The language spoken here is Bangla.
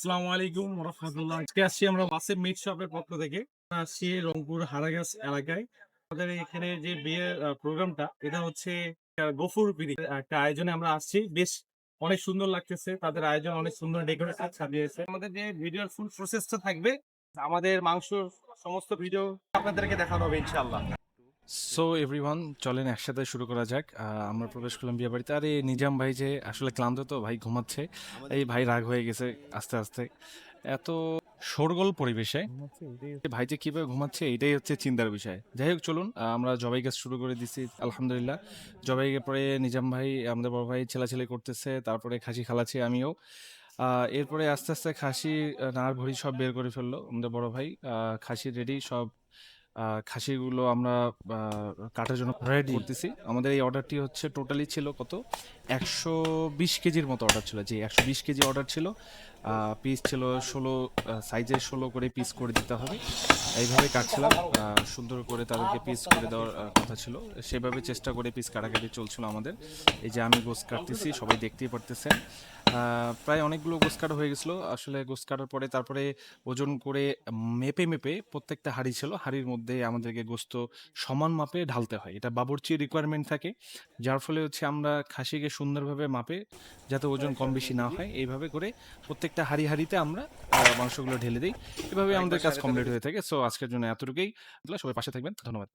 আসসালামু আলাইকুম রহমতুল্লাহ। আজকে আসছি আমরা ওয়াসিম মিট শপের পক্ষ থেকে। আসছি রংপুর হারাগাছ এলাকায়। আমাদের এখানে যে বিয়ের প্রোগ্রামটা, এটা হচ্ছে গফুর বিড়ি একটা আয়োজনে আমরা আসছি। বেশ অনেক সুন্দর লাগতেছে। তাদের আয়োজন অনেক সুন্দর ডেকোরেশন সাজিয়েছে। আমাদের যে ভিডিওর ফুল প্রসেসটা থাকবে, আমাদের মাংসর সমস্ত ভিডিও আপনাদেরকে দেখানো হবে ইনশাআল্লাহ। সো এভরিওয়ান চলেন একসাথে শুরু করা যাক। আমরা প্রবেশ করলাম বিয়ে বাড়িতে। আরে নিজাম ভাই যে আসলে ক্লান্ত তো ভাই ঘুমাচ্ছে। এই ভাই রাগ হয়ে গেছে আস্তে আস্তে। এত শোরগোল পরিবেশে ভাই যে কীভাবে ঘুমাচ্ছে এটাই হচ্ছে চিন্তার বিষয়। যাই হোক চলুন আমরা জবাই গাছ শুরু করে দিছি আলহামদুলিল্লাহ। জবাই পরে নিজাম ভাই আমাদের বড় ভাই ছেলাছেলি করতেছে তারপরে খাসি খালাচ্ছি আমিও। এরপরে আস্তে আস্তে খাসি নাড় ভরি সব বের করে ফেলল আমাদের বড় ভাই। খাসি রেডি সব খাসিগুলো আমরা কাটার জন্য রেডি করতেছি। আমাদের এই অর্ডারটি হচ্ছে টোটালি ছিল কত? একশো বিশ কেজির মতো অর্ডার ছিল। যে একশো বিশ কেজি অর্ডার ছিল। পিস ছিল ষোলো সাইজের ষোলো করে পিস করে দিতে হবে। এইভাবে কাটছিলাম। সুন্দর করে তাদেরকে পিস করে দেওয়ার কথা ছিল। সেভাবে চেষ্টা করে পিস কাটাকাটি চলছিল আমাদের। এই যে আমি গোস কাটতেছি সবাই দেখতেই পারতেছেন। প্রায় অনেকগুলো গোস কাটা হয়ে গেছিল। আসলে গোস কাটার পরে তারপরে ওজন করে মেপে মেপে প্রত্যেকটা হাড়ি ছিল। হাড়ির মধ্যে আমাদেরকে গোস্ত সমান মাপে ঢালতে হয়। এটা বাবুর্চি রিকোয়ারমেন্ট থাকে। যার ফলে হচ্ছে আমরা খাসিকে সুন্দরভাবে মাপে যাতে ওজন কম বেশি না হয়। এইভাবে করে প্রত্যেকটা হাড়ি হাড়িতে আমরা মাংসগুলো ঢেলে দিই। এভাবে আমাদের কাজ কমপ্লিট হয়ে থাকে। সো আজকের জন্য এতটুকুই। সবাই পাশে থাকবেন। ধন্যবাদ।